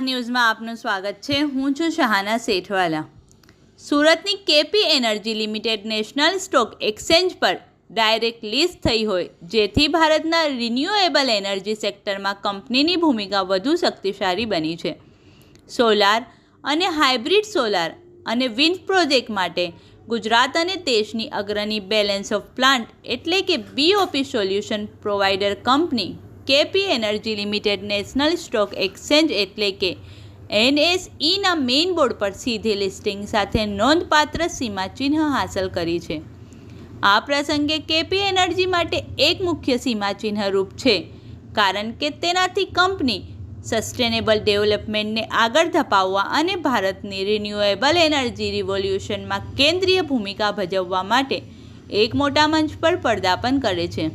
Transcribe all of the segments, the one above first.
ન્યૂઝમાં આપનું સ્વાગત છે. હું છું શહાના શેઠવાલા. સુરતની KP energy limited national stock exchange પર ડાયરેક્ટ લિસ્ટ થઈ હોય, જેથી ભારતના રિન્યુએબલ એનર્જી સેક્ટરમાં કંપનીની ભૂમિકા વધુ શક્તિશાળી બની છે. સોલાર અને હાઇબ્રિડ સોલાર અને વિન્ડ પ્રોજેક્ટ માટે ગુજરાત અને દેશની અગ્રણી બેલેન્સ ઓફ પ્લાન્ટ એટલે કે BOP solution provider company KP energy limited national stock exchange એટલે કે એનએસઈના મેઇન બોર્ડ પર સીધી લિસ્ટિંગ સાથે નોંધપાત્ર સીમાચિહ્ન હાંસલ કરી છે. આ પ્રસંગે કેપી એનર્જી માટે એક મુખ્ય સીમાચિહ્ન રૂપ છે, કારણ કે તેનાથી કંપની સસ્ટેનેબલ ડેવલપમેન્ટને આગળ ધપાવવા અને ભારતની રિન્યુએબલ એનર્જી રિવોલ્યુશનમાં કેન્દ્રીય ભૂમિકા ભજવવા માટે એક મોટા મંચ પર પર્દાપણ કરે છે.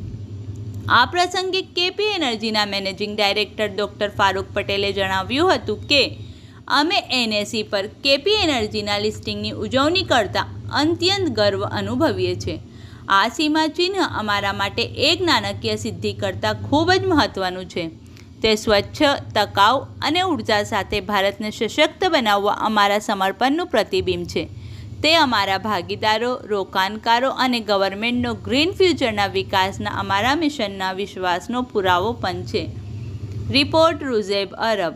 આ પ્રસંગે કેપી એનર્જીના મેનેજિંગ ડાયરેક્ટર ડૉક્ટર ફારૂક પટેલે જણાવ્યું હતું કે, અમે એનએસી પર કેપી એનર્જીના લિસ્ટિંગની ઉજવણી કરતા અત્યંત ગર્વ અનુભવીએ છીએ. આ સીમાચિહ્ન અમારા માટે એક નાણાકીય સિદ્ધિ કરતાં ખૂબ જ મહત્ત્વનું છે. તે સ્વચ્છ, ટકાઉ અને ઊર્જા સાથે ભારતને સશક્ત બનાવવા અમારા સમર્પણનું પ્રતિબિંબ છે. તે અમારા ભાગીદારો, રોકાણકારો અને ગવર્મેન્ટનો ગ્રીન ફ્યુચરના વિકાસના અમારા મિશનના વિશ્વાસનો પુરાવો પણ છે. રિપોર્ટ રૂઝેબ અરબ.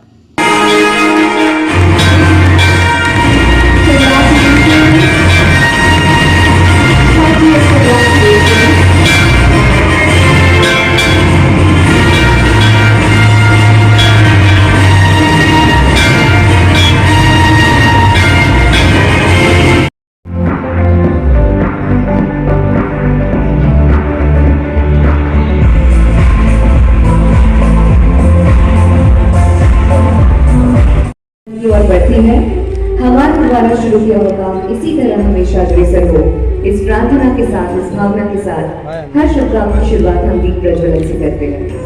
की ओर बढ़ती है। हमारे द्वारा शुरू किया हुआ काम इसी तरह हमेशा अग्रसर हो। इस प्रार्थना के साथ इस भावना के साथ हर शुभ काम की शुरुआत हम दीप प्रज्वलन से करते हैं।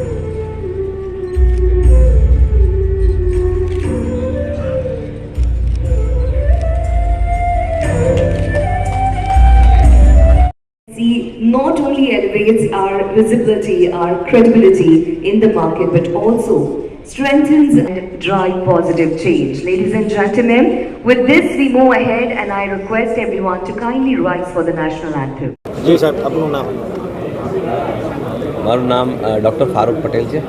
Not only elevates our visibility, our credibility in the market, but also strengthens and drive positive change. Ladies and gentlemen, with this we move ahead and I request everyone to kindly rise for the national anthem. જી સાહેબ આપનું નામ મારું નામ doctor Farooq Patel છે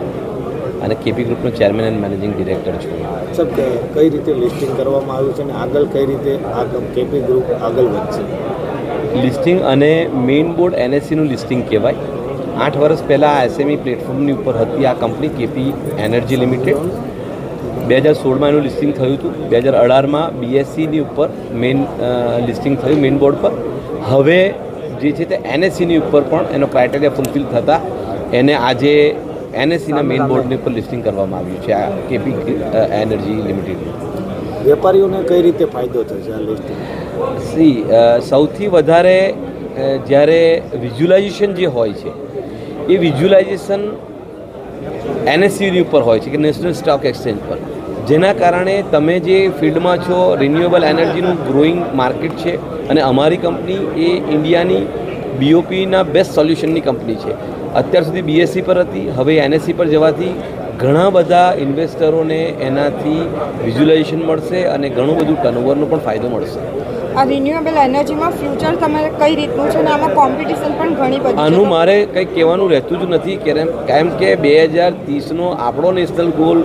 અને KP ગ્રુપનો chairman and managing director છું સાહેબ કઈ રીતે લિસ્ટિંગ કરવામાં આવ્યું છે અને આગળ કઈ રીતે આ કેપી ગ્રુપ આગળ વધશે લિસ્ટિંગ અને મેઇન બોર્ડ એનએસસીનું લિસ્ટિંગ કહેવાય આઠ વર્ષ પહેલાં આ એસએમઈ પ્લેટફોર્મની ઉપર હતી આ કંપની કેપી એનર્જી લિમિટેડ બે હજાર સોળમાં એનું લિસ્ટિંગ થયું હતું. બે હજાર અઢારમાં બીએસસીની ઉપર મેઇન લિસ્ટિંગ થયું મેઇન બોર્ડ પર. હવે જે છે તે એનએસસીની ઉપર પણ એનો ક્રાઇટેરિયા ફૂલફિલ થતાં એને આજે એનએસસીના મેઇન બોર્ડની ઉપર લિસ્ટિંગ કરવામાં આવ્યું છે આ કેપી એનર્જી લિમિટેડનું વેપારીઓને કઈ રીતે ફાયદો થશે આ લિસ્ટિંગ સી સૌથી વધારે જ્યારે વિઝ્યુલાઇઝેશન જે હોય છે એ વિઝ્યુલાઇઝેશન એનએસસીની ઉપર હોય છે કે નેશનલ સ્ટોક એક્સચેન્જ પર. જેના કારણે તમે જે ફિલ્ડમાં છો, રિન્યુએબલ એનર્જીનું ગ્રોઈંગ માર્કેટ છે અને અમારી કંપની એ ઇન્ડિયાની બીઓપીના બેસ્ટ સોલ્યુશનની કંપની છે. અત્યાર સુધી બીએસસી પર હતી, હવે એનએસસી પર જવાથી ઘણા બધા ઇન્વેસ્ટરોને એનાથી વિઝ્યુલાઇઝેશન મળશે અને ઘણું બધું ટર્નઓવરનો પણ ફાયદો મળશે. આ રિન્યુએબલ એનર્જીમાં ફ્યુચર તમારે કઈ રીતનું છે અને આમાં કોમ્પિટિશન પણ ઘણી બધી આનું મારે કંઈ કહેવાનું રહેતું જ નથી, કેમ કે બે હજાર ત્રીસનો આપણો નેશનલ ગોલ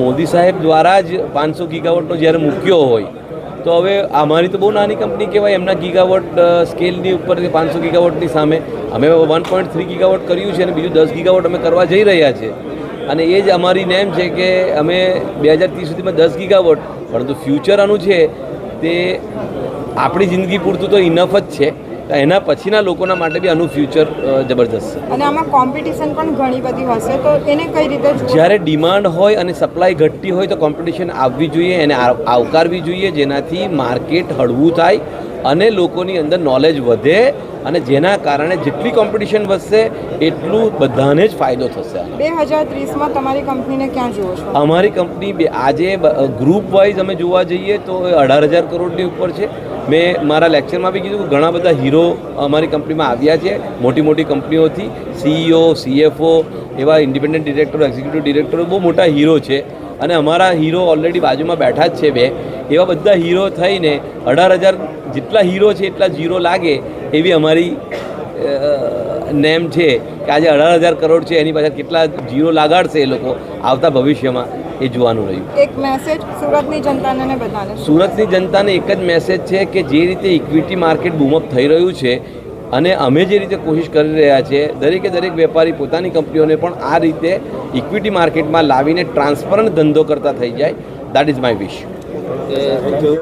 મોદી સાહેબ દ્વારા જ પાંચસો ગીગાવોટનો જ્યારે મૂક્યો હોય, તો હવે અમારી તો બહુ નાની કંપની કહેવાય, એમના ગીગાવોટ સ્કેલની ઉપર પાંચસો ગીગાવોટની સામે. અમે વન પોઈન્ટ થ્રી ગીગાવોટ કર્યું છે અને બીજું દસ ગીગાવોટ અમે કરવા જઈ રહ્યા છે. અને એ જ અમારી નેમ છે કે અમે બે હજાર ત્રીસ સુધીમાં દસ ગીગાવોટ, પરંતુ ફ્યુચર આનું છે તે આપણી જિંદગી પૂરતું તો ઇનફ જ છે. એના પછીના લોકોના માટે બી આનું ફ્યુચર જબરદસ્ત છે. અને આમાં કોમ્પિટિશન પણ ઘણી બધી હશે તો એને કઈ રીતે જ્યારે ડિમાન્ડ હોય અને સપ્લાય ઘટતી હોય તો કોમ્પિટિશન આવવી જોઈએ એને આવકારવી જોઈએ જેનાથી માર્કેટ હળવું થાય અને લોકોની અંદર નોલેજ વધે અને જેના કારણે જેટલી કોમ્પિટિશન વધશે એટલું બધાને જ ફાયદો થશે બે હજાર ત્રીસમાં તમારી કંપનીને ક્યાં જુઓ છો? અમારી કંપની આજે ગ્રુપ વાઇઝ અમે જોવા જઈએ તો અઢાર હજાર કરોડની ઉપર છે. મેં મારા લેક્ચરમાં બી કીધું ઘણા બધા હીરો અમારી કંપનીમાં આવ્યા છે. મોટી મોટી કંપનીઓથી સીઈઓ સીએફઓ એવા ઇન્ડિપેન્ડન્ટ ડિરેક્ટરો એક્ઝિક્યુટિવ ડિરેક્ટરો બહુ મોટા હીરો છે. અને અમારા હીરો ઓલરેડી બાજુમાં બેઠા જ છે બે. એવા બધા હીરો થઈને અઢાર હજાર જેટલા હીરો છે, એટલા જીરો લાગે એવી અમારી નેમ છે કે આજે અઢાર હજાર કરોડ છે, એની પાછળ કેટલા જીરો લગાડશે એ લોકો આવતા ભવિષ્યમાં. એ જોવાનું રહ્યું. એક મેસેજ સુરતની જનતાને ને બધાને. સુરતની જનતાને એક જ મેસેજ છે કે જે રીતે ઇક્વિટી માર્કેટ બૂમઅપ થઈ રહ્યું છે અને અમે જે રીતે કોશિશ કરી રહ્યા છીએ દરેકે દરેક વેપારી પોતાની કંપનીઓને પણ આ રીતે ઇક્વિટી માર્કેટમાં લાવીને ટ્રાન્સપરન્ટ ધંધો કરતા થઈ જાય. That is my wish